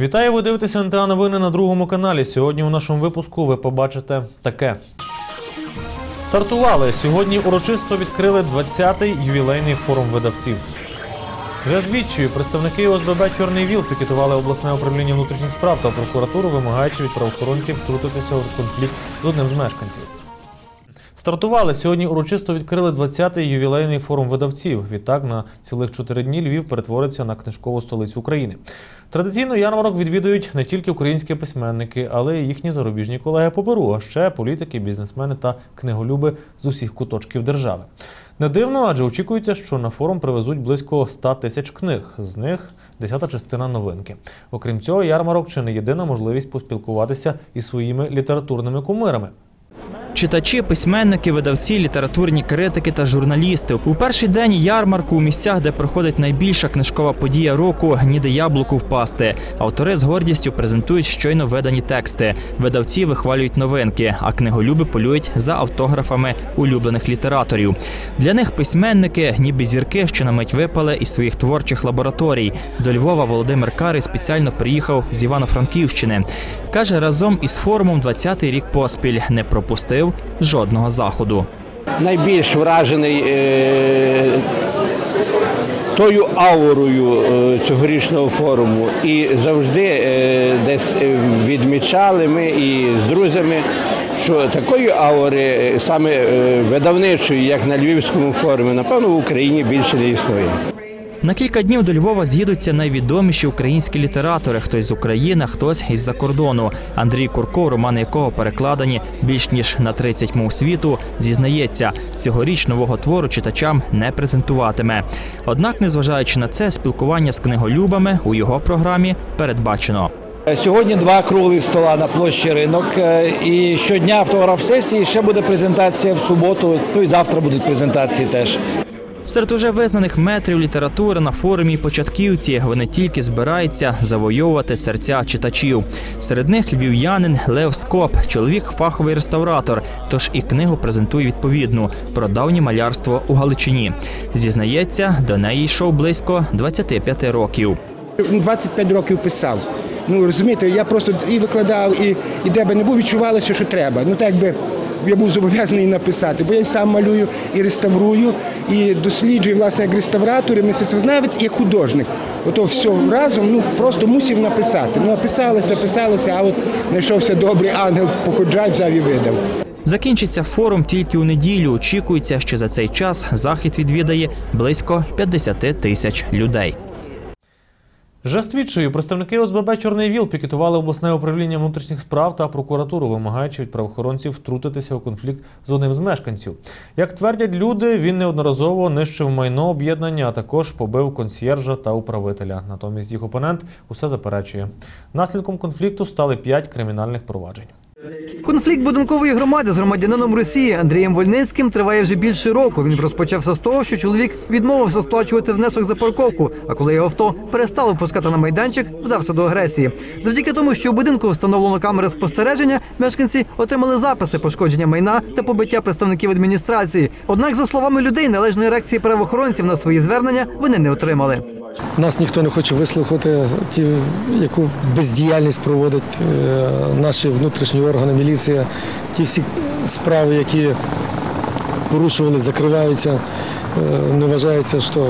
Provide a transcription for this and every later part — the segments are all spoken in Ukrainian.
Вітаю, ви дивитеся НТА новини на другому каналі. Сьогодні у нашому випуску ви побачите таке. Стартували. Сьогодні урочисто відкрили 20-й ювілейний форум видавців. Вже двічі представники ОСББ Чорний ВІЛ пікетували обласне управління внутрішніх справ та прокуратуру, вимагаючи від правоохоронців втрутитися у конфлікт з одним з мешканців. Стартували сьогодні. Урочисто відкрили 20-й ювілейний форум видавців. Відтак на цілих чотири дні Львів перетвориться на книжкову столицю України. Традиційно ярмарок відвідують не тільки українські письменники, але й їхні зарубіжні колеги по перу, а ще політики, бізнесмени та книголюби з усіх куточків держави. Не дивно, адже очікується, що на форум привезуть близько 100 тисяч книг. З них десята частина новинки. Окрім цього, ярмарок чи не єдина можливість поспілкуватися із своїми літературними кумирами. Читачі, письменники, видавці, літературні критики та журналісти. У перший день ярмарку у місцях, де проходить найбільша книжкова подія року, ніде яблуку впасти. Автори з гордістю презентують щойно видані тексти. Видавці вихвалюють новинки, а книголюби полюють за автографами улюблених літераторів. Для них письменники, ніби зірки, що на мить випали із своїх творчих лабораторій. До Львова Володимир Карий спеціально приїхав з Івано-Франківщини. Каже, разом із форумом 20-й рік поспіль не пропустив жодного заходу. найбільш вражений е, тою аурою е, цьогорічного форуму. І завжди е, десь е, відмічали ми і з друзями, що такої аури, е, саме е, видавничої, як на Львівському форумі, напевно, в Україні більше не існує. На кілька днів до Львова з'їдуться найвідоміші українські літератори. Хтось з України, хтось із-за кордону. Андрій Курко, романи якого перекладені більш ніж на 30 мов світу, зізнається, цьогоріч нового твору читачам не презентуватиме. Однак, незважаючи на це, спілкування з книголюбами у його програмі передбачено. Сьогодні два круглих стола на площі ринок. е, І щодня автограф сесії ще буде презентація в суботу. Ну і завтра будуть презентації теж. Серед уже визнаних метрів літератури на форумі початківці вони тільки збираються завойовувати серця читачів. Серед них львів'янин Лев Скоп, чоловік фаховий реставратор, тож і книгу презентує відповідну про давнє малярство у Галичині. Зізнається, до неї йшов близько 25 років. Ну, 25 років писав. Ну розумієте, я просто і викладав, і, і де би не був, відчувалося, що треба. Ну так би я був зобов'язаний написати, бо я й сам малюю і реставрую, і досліджую, власне, як реставратор, і мистецтвознавець, як художник. Ото все разом ну просто мусив написати. Ну, писалося, писалося, а от знайшовся добрий ангел, походжай, взяв і видав. Закінчиться форум тільки у неділю. Очікується, що за цей час захід відвідає близько 50 тисяч людей. Жествідчою представники ОСББ Чорний ВІЛ пікетували обласне управління внутрішніх справ та прокуратуру, вимагаючи від правоохоронців втрутитися у конфлікт з одним з мешканців. Як твердять люди, він неодноразово нищив майно об'єднання, а також побив консьєржа та управителя. Натомість їх опонент усе заперечує. Наслідком конфлікту стали п'ять кримінальних проваджень. Конфлікт будинкової громади з громадянином Росії Андрієм Вольницьким триває вже більше року. Він розпочався з того, що чоловік відмовився сплачувати внесок за парковку. А коли його авто перестало впускати на майданчик, вдався до агресії. Завдяки тому, що у будинку встановлено камери спостереження, мешканці отримали записи пошкодження майна та побиття представників адміністрації. Однак, за словами людей, належної реакції правоохоронців на свої звернення вони не отримали. Нас ніхто не хоче вислухати, ті, яку бездіяльність проводять е, наші внутрішні органи, міліція, ті всі справи, які порушували, закриваються, е, не вважається, що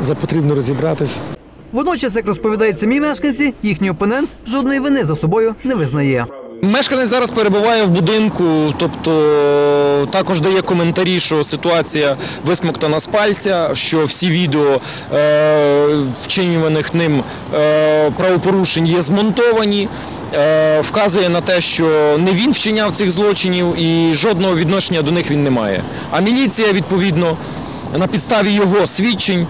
за потрібно розібратись. Водночас, як розповідають самі мешканці, їхній опонент жодної вини за собою не визнає. Мешканець зараз перебуває в будинку, тобто також дає коментарі, що ситуація висмоктана з пальця, що всі відео е, вчинюваних ним е, правопорушень є змонтовані. Е, вказує на те, що не він вчиняв цих злочинів і жодного відношення до них він не має. А міліція, відповідно, на підставі його свідчень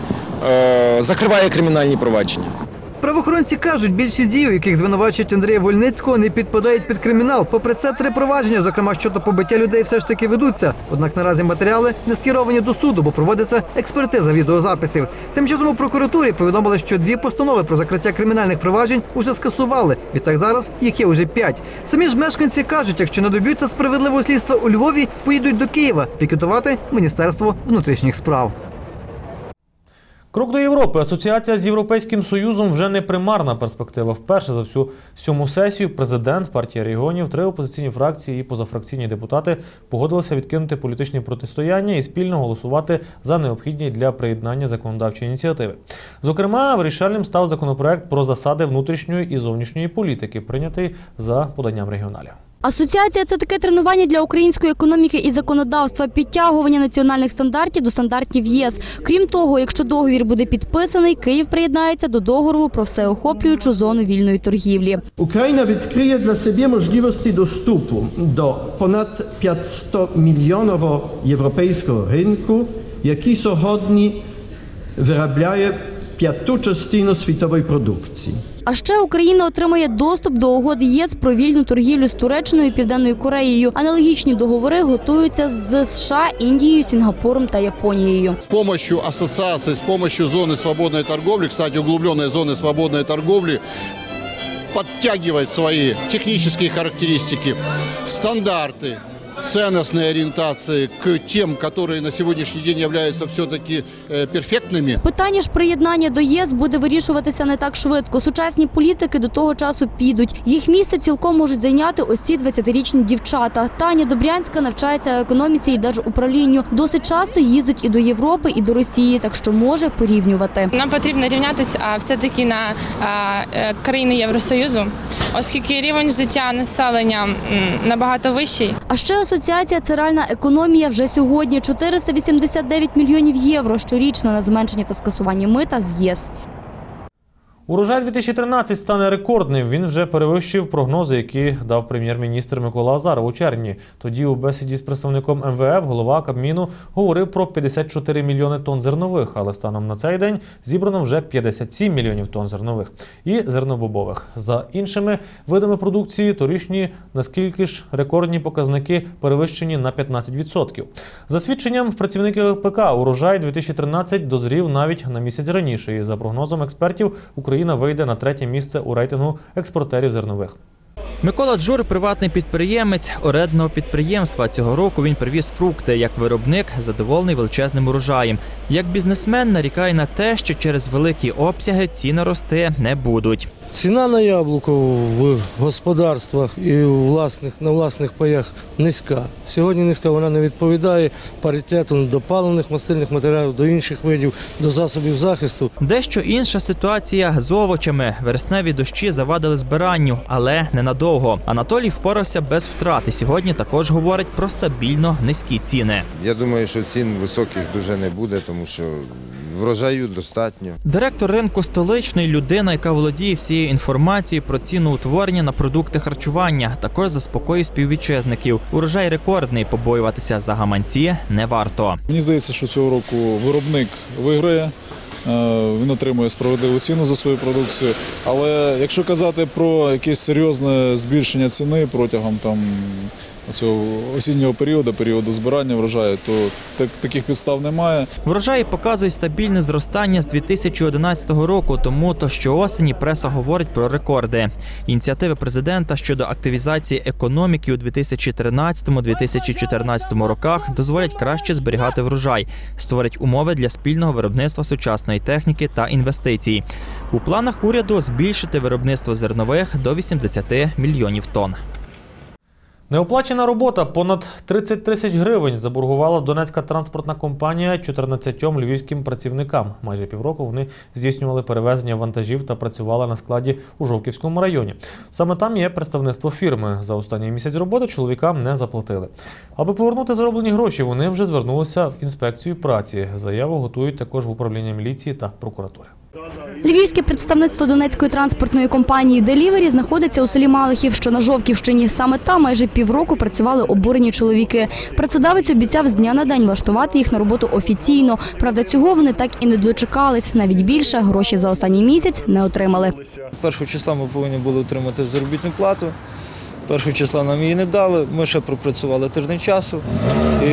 е, закриває кримінальні провадження. Правоохоронці кажуть, більшість дій, у яких звинувачують Андрія Вольницького, не підпадають під кримінал. Попри це, три провадження, зокрема щодо побиття людей, все ж таки ведуться. Однак наразі матеріали не скеровані до суду, бо проводиться експертиза відеозаписів. Тим часом у прокуратурі повідомили, що дві постанови про закриття кримінальних проваджень уже скасували. Відтак зараз їх є вже п'ять. Самі ж мешканці кажуть, якщо не доб'ються справедливого слідства у Львові, поїдуть до Києва пікетувати Міністерство внутрішніх справ. Крок до Європи. Асоціація з Європейським Союзом вже не примарна перспектива. Вперше за всю сьому сесію президент партія регіонів, три опозиційні фракції і позафракційні депутати погодилися відкинути політичні протистояння і спільно голосувати за необхідні для приєднання законодавчої ініціативи. Зокрема, вирішальним став законопроект про засади внутрішньої і зовнішньої політики, прийнятий за поданням регіоналів. Асоціація це таке тренування для української економіки і законодавства, підтягування національних стандартів до стандартів ЄС. Крім того, якщо договір буде підписаний, Київ приєднається до договору про всеохоплюючу зону вільної торгівлі. Україна відкриє для себе можливості доступу до понад 500 мільйонового європейського ринку, який сьогодні виробляє п'яту частину світової продукції. А ще Україна отримає доступ до угод ЄС про вільну торгівлю з Туреччиною і Південною Кореєю. Аналогічні договори готуються з США, Індією, Сінгапуром та Японією. С помощью ассоциации, с помощью зоны свободной торговли, кстати, углубленной зоны свободной торговли, подтягивать свои технические характеристики, стандарты, ценностные ориентации к тем, которые на сегодняшний день являются все-таки э, перфектными. Питання ж приєднання до єС буде вирішуватися не так швидко. Сучасні політики до того часу підуть. Їх місце цілком можуть зайняти ось ці 20-річні дівчата. Таня Добрянська навчається економіці і держуправлінню. Досить часто їздить і до Європи, і до Росії, так що може порівнювати. Нам потрібно рівнятися а, все-таки на а, е, країни Євросоюзу, оскільки рівень життя населення м, набагато вищий. А ще асоціація Циральна економія вже сьогодні 489 мільйонів євро щорічно на зменшення та скасування мита з ЄС. Урожай 2013 стане рекордним. Він вже перевищив прогнози, які дав прем'єр-міністр Микола Азаров у червні. Тоді у бесіді з представником МВФ голова Кабміну говорив про 54 мільйони тонн зернових, але станом на цей день зібрано вже 57 мільйонів тонн зернових і зернобобових. За іншими видами продукції торішні наскільки ж рекордні показники перевищені на 15%. За свідченням працівників ПК, урожай 2013 дозрів навіть на місяць раніше. І за прогнозом експертів, Україна вийде на третє місце у рейтингу експортерів зернових. Микола Джур приватний підприємець оредного підприємства. Цього року він привіз фрукти. Як виробник задоволений величезним урожаєм. Як бізнесмен нарікає на те, що через великі обсяги ціни рости не будуть. Ціна на яблуко в господарствах і власних, на власних паях низька. Сьогодні низька вона не відповідає паритету до паливних мастильних матеріалів, до інших видів, до засобів захисту. Дещо інша ситуація з овочами. Вересневі дощі завадили збиранню, але ненадовго. Анатолій впорався без втрат і сьогодні також говорить про стабільно низькі ціни. Я думаю, що цін високих дуже не буде, тому що врожаю достатньо. Директор ринку столичний людина, яка володіє всією інформацією про ціноутворення на продукти харчування, також заспокоює співвітчизників. Урожай рекордний, побоюватися за гаманці не варто. Мені здається, що цього року виробник виграє. е, Він отримує справедливу ціну за свою продукцію. Але якщо казати про якесь серйозне збільшення ціни протягом там цього осіннього періоду, періоду збирання врожаю, то так, таких підстав немає. Врожаї показують стабільне зростання з 2011 року, тому то щоосені преса говорить про рекорди. Ініціативи президента щодо активізації економіки у 2013-2014 роках дозволять краще зберігати врожай, створять умови для спільного виробництва сучасної техніки та інвестицій. У планах уряду збільшити виробництво зернових до 80 мільйонів тонн. Неоплачена робота понад 30 тисяч гривень заборгувала Донецька транспортна компанія 14 львівським працівникам. Майже півроку вони здійснювали перевезення вантажів та працювали на складі у Жовківському районі. Саме там є представництво фірми. За останній місяць роботи чоловікам не заплатили. Аби повернути зароблені гроші, вони вже звернулися в інспекцію праці. Заяву готують також в управління міліції та прокуратури. Львівське представництво Донецької транспортної компанії «Делівері» знаходиться у селі Малихів, що на Жовківщині. Саме там майже півроку працювали обурені чоловіки. Працедавець обіцяв з дня на день влаштувати їх на роботу офіційно. Правда, цього вони так і не дочекались. Навіть більше гроші за останній місяць не отримали. Першого числа ми повинні були отримати заробітну плату. Першого числа нам її не дали. Ми ще пропрацювали тиждень часу і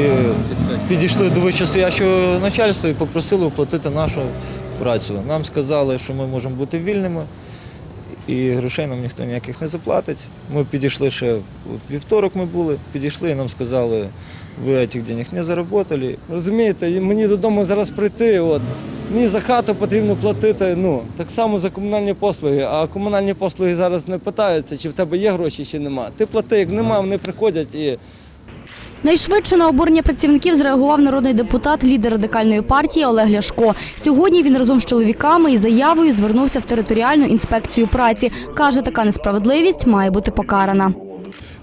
підійшли до вищестоящого начальства і попросили оплатити нашу працю. Нам сказали, що ми можемо бути вільними і грошей нам ніхто ніяких не заплатить. Ми підійшли ще от вівторок. Ми були, підійшли і нам сказали, ви цих денег не заработали. Розумієте, мені додому зараз прийти. От. мені за хату потрібно платити ну, так само за комунальні послуги. А комунальні послуги зараз не питаються, чи в тебе є гроші, чи нема. Ти плати, як нема, вони приходять і Найшвидше на обурення працівників зреагував народний депутат, лідер радикальної партії Олег Ляшко. Сьогодні він разом з чоловіками і заявою звернувся в територіальну інспекцію праці. Каже, така несправедливість має бути покарана.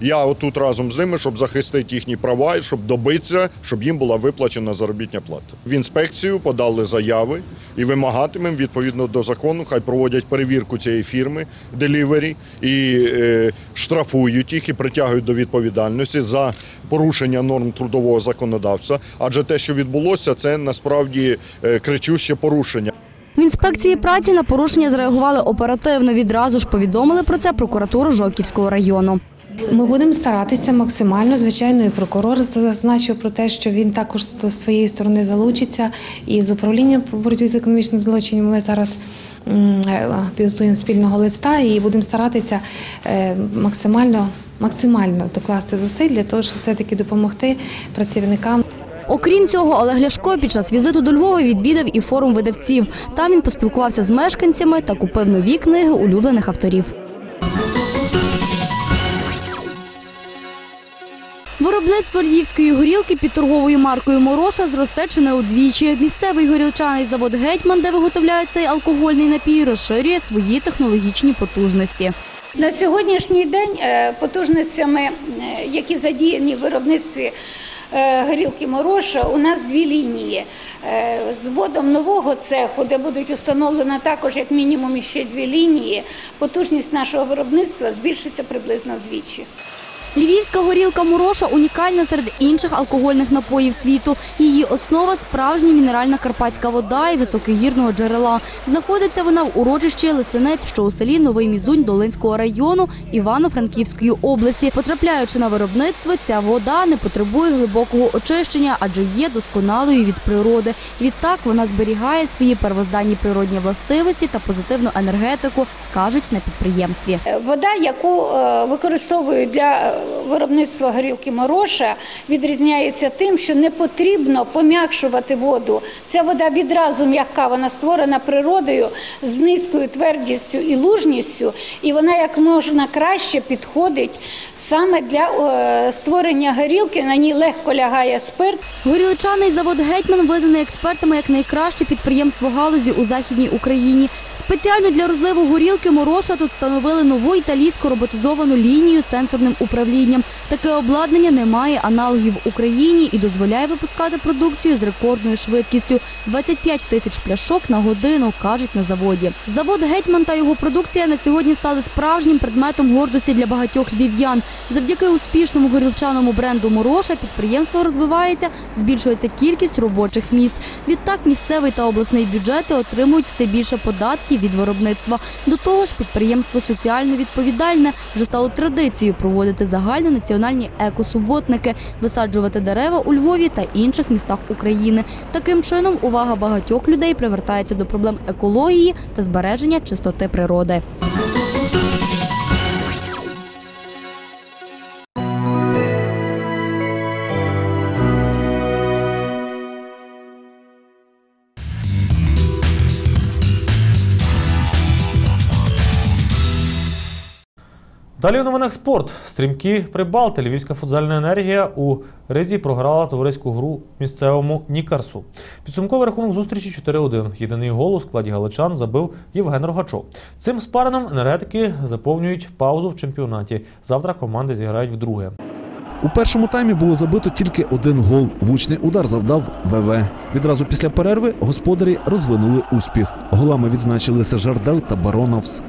Я отут разом з ними, щоб захистити їхні права і щоб добитися, щоб їм була виплачена заробітня плата. В інспекцію подали заяви і вимагатимемо відповідно до закону. Хай проводять перевірку цієї фірми Delivery і е, штрафують їх і притягують до відповідальності за порушення норм трудового законодавства. Адже те, що відбулося, це насправді е, кричуще порушення. В інспекції праці на порушення зреагували оперативно. Відразу ж повідомили про це прокуратуру Жовківського району. Ми будемо старатися максимально. Звичайно, і прокурор зазначив про те, що він також з своєї сторони залучиться. І з управлінням по боротьбі з економічним злочином ми зараз е, підготуємо спільного листа і будемо старатися е, максимально, максимально докласти зусиль для того, щоб все-таки допомогти працівникам. Окрім цього, Олег Ляшко під час візиту до Львова відвідав і форум видавців. Там він поспілкувався з мешканцями та купив нові книги улюблених авторів. Виробництво львівської горілки під торговою маркою Мороша зросте чи не удвічі. Місцевий горілчаний завод Гетьман, де виготовляють цей алкогольний напій, розширює свої технологічні потужності. На сьогоднішній день е, потужностями, е, які задіяні в виробництві е, горілки Мороша, у нас дві лінії. З вводом нового цеху, де будуть установлено також як мінімум ще дві лінії, потужність нашого виробництва збільшиться приблизно вдвічі. Львівська горілка Мороша унікальна серед інших алкогольних напоїв світу. Її основа справжня мінеральна карпатська вода і високогірного джерела. Знаходиться вона в урочищі Лисинець, що у селі Новий Мізунь Долинського району Івано-Франківської області. Потрапляючи на виробництво, ця вода не потребує глибокого очищення, адже є досконалою від природи. Відтак вона зберігає свої первозданні природні властивості та позитивну енергетику, кажуть на підприємстві. Е, Вода, яку е, використовують для виробництва горілки Мороша, відрізняється тим, що не потрібно пом'якшувати воду. Ця вода відразу м'яка, вона створена природою з низькою твердістю і лужністю, і вона як можна краще підходить саме для е, створення горілки. На ній легко лягає спирт. Горілчаний завод Гетьман визнаний експертами як найкраще підприємство галузі у західній Україні. Спеціально для розливу горілки Мороша тут встановили нову італійську роботизовану лінію з сенсорним управлінням. Таке обладнання не має аналогів в Україні і дозволяє випускати продукцію з рекордною швидкістю 25 тисяч пляшок на годину, кажуть на заводі. Завод Гетьман та його продукція на сьогодні стали справжнім предметом гордості для багатьох львів'ян. Завдяки успішному горілчаному бренду Мороша підприємство розвивається, збільшується кількість робочих місць. Відтак місцевий та обласний бюджети отримують все більше податків від виробництва. До того ж, підприємство соціально відповідальне вже стало традицією проводити загальнонаціональні екосуботники, висаджувати дерева у Львові та інших містах України. Таким чином, увага багатьох людей привертається до проблем екології та збереження чистоти природи. Далі у новинах спорт. Стрімкі Прибалти. Львівська футзальна енергія у Ризі програла товариську гру місцевому Нікарсу. Підсумковий рахунок зустрічі 4-1. Єдиний гол у складі галичан забив Євген Рогачов. Цим спареном енергетики заповнюють паузу в чемпіонаті. Завтра команди зіграють вдруге. У першому таймі було забито тільки один гол. Влучний удар завдав ВВ. Відразу після перерви господарі розвинули успіх. Голами відзначилися Жардел та Бароновс.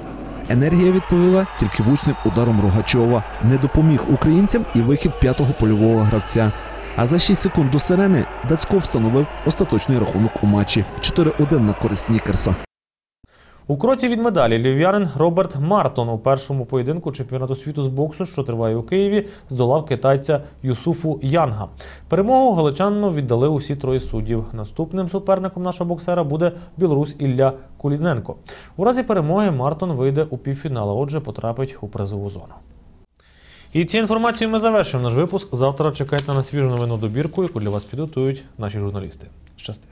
Енергія відповіла тільки вучним ударом Рогачова. Не допоміг українцям і вихід п'ятого польового гравця. А за 6 секунд до сирени Дацько встановив остаточний рахунок у матчі 4-1 на користь Нікерса. У кроці від медалі львів'янин Роберт Мартон у першому поєдинку чемпіонату світу з боксу, що триває у Києві, здолав китайця Юсуфу Янга. Перемогу галичанину віддали усі троє суддів. Наступним суперником нашого боксера буде білорус Ілля Куліненко. У разі перемоги Мартон вийде у півфінал, отже потрапить у призову зону. І цією інформацією ми завершуємо наш випуск. Завтра чекайте на свіжу новину добірку, яку для вас підготують наші журналісти. Щасти!